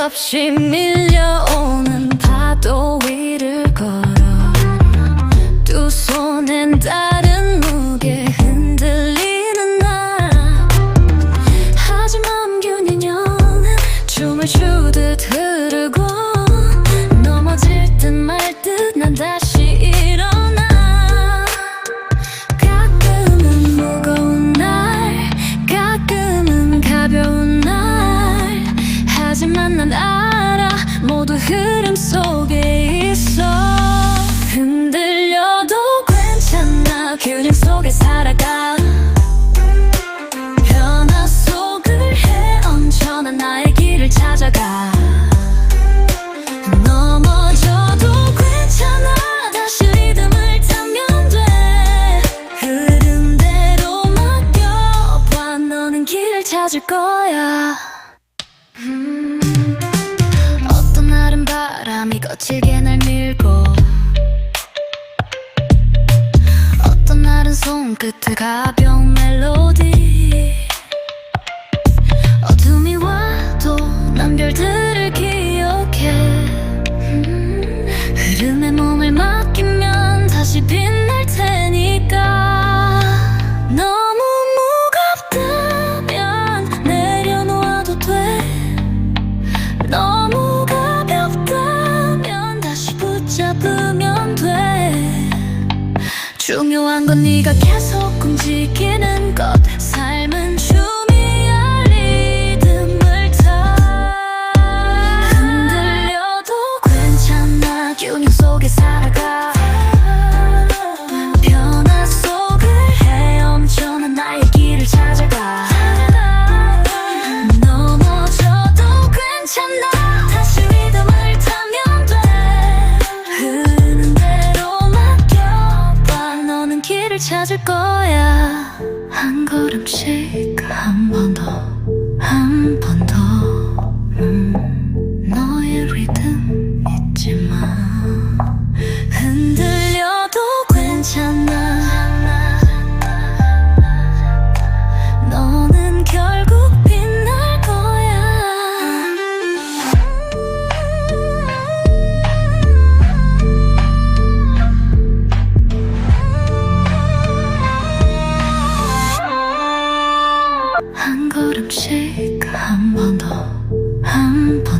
없이 흐름 속에 있어. 흔들려도 괜찮아. 균형 속에 살아가. 변화 속을 헤엄쳐 난 나의 길을 찾아가. 넘어져도 괜찮아. 다시 리듬을 타면 돼. 흐름대로 맡겨봐. 너는 길을 찾을 거야 날은 손끝에 가벼운 멜로디. 어둠이 와도 난 별들을 기억해. 음, 흐름에 몸을 맡기면 다시 빛날 테니까. 너무 무겁다면 내려놓아도 돼. 너무 가볍다면 다시 붙잡으면 돼 중요한 건 네가 계속 움직이는 것. 삶은 춤이야 리듬을 타. 흔들려도 괜찮아. 균형 속에 살아 찾을 거야. 한 걸음씩 한 번 더 한 번 더 One.